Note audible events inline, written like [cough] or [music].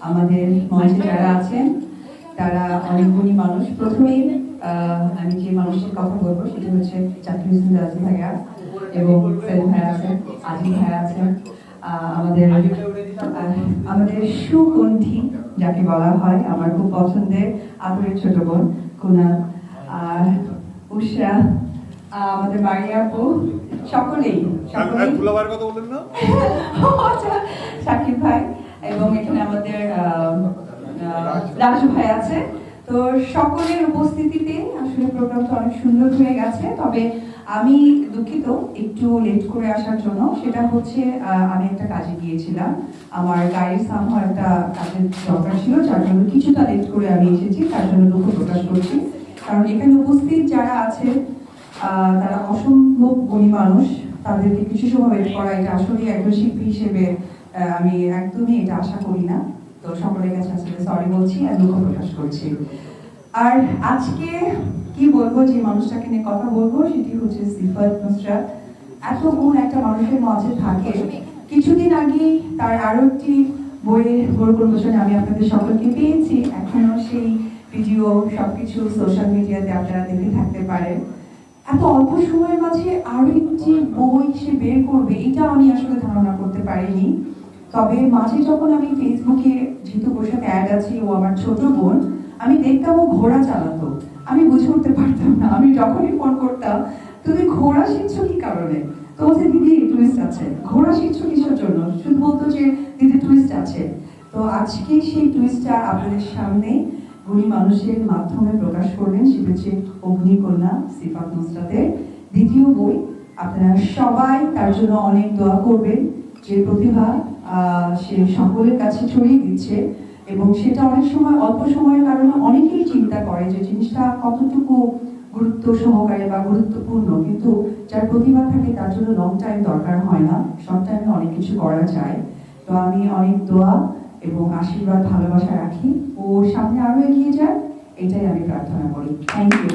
আমাদের মঞ্চে যারা আছেন তারা অনেক গুণী মানুষ। প্রথমেই আমি যে মানুষের কথা বলব সেটা হচ্ছে চাকরি হোসেন রাজি ভাইয়া এবং সেলিম ভাইয়া আছেন আজিম ভাইয়া আছেন। আমাদের আমাদের সুকণ্ঠী যাকে বলা হয় আমার খুব পছন্দের আদরের ছোট বোন কুনাল আর উষা আমাদের বাড়ি আপু সকলেই সকলেই। [laughs] আচ্ছা, শাকিব ভাই। এবং এখানে আমাদের রাজু আছে। তো সকলের উপস্থিতিতে আসলে প্রোগ্রামটা অনেক সুন্দর হয়ে গেছে। তবে আমি দুঃখিত, একটু লেট করে আসার জন্য। সেটা হচ্ছে আমি একটা কাজে গিয়েছিলাম। আমার গাড়ির সামহ একটা কাজের দরকার ছিল, যার জন্য কিছুটা লেট করে আমি এসেছি, তার জন্য দুঃখ প্রকাশ করছি। কারণ এখানে উপস্থিত যারা আছে তারা অসম্ভব গুণী মানুষ। তাদেরকে সময় করা, এটা আসলে একজন শিল্পী হিসেবে আমি একদমই এটা আশা করি না। তো সকলের কাছে আসলে সরি বলছি আর দুঃখ প্রকাশ করছি। আর আজকে কি বলব, যে মানুষটাকে নিয়ে কথা বলব, সেটি হচ্ছে সিফাত নুসরাত। এত গুণ একটা মানুষের মাঝে থাকে। কিছুদিন আগে তার আরও একটি বইয়ের বই প্রমোশনে আমি আপনাদের সকলকে পেয়েছি। এখনও সেই ভিডিও সবকিছু সোশ্যাল মিডিয়াতে আপনারা দেখে থাকতে পারেন। এত অল্প সময়ের মাঝে বের করবে, এটা আমি আসলে ধারণা করতে পারিনি। তবে মাঝে যখন আমি ফেসবুকে যেহেতু ওর অ্যাড আছে, ও আমার ছোট বোন, আমি দেখতাম ও ঘোড়া চালাতো। আমি বুঝে উঠতে পারতাম না, আমি যখনই ফোন করতাম, তুমি ঘোড়া শিখছো কি কারণে? তো বলছে, দিদি টুইস্ট আছে। ঘোড়া শিখছো কিসের জন্য? শুধু বলতো যে, দিদি টুইস্ট আছে। তো আজকে সেই টুইস্টটা আপনাদের সামনে গুণী মানুষের মাধ্যমে প্রকাশ করলেন, সেটা হচ্ছে অগ্নিকন্যা সিফাত নুসরাতের দ্বিতীয় বই। আপনারা সবাই তার জন্য অনেক দোয়া করবেন যে প্রতিভা সে সকলের কাছে ছড়িয়ে দিচ্ছে এবং সেটা অনেক সময়, অল্প সময়ের কারণে অনেকেই চিন্তা করে যে জিনিসটা কতটুকু গুরুত্ব সহকারে বা গুরুত্বপূর্ণ। কিন্তু যার প্রতিভা থাকে তার জন্য লং টাইম দরকার হয় না শর্ট টাইমে অনেক কিছু করা যায়। তো আমি অনেক দোয়া এবং আশীর্বাদ, ভালোবাসা রাখি। ও সামনে আরও এগিয়ে যায় এটাই আমি প্রার্থনা করি। Thank you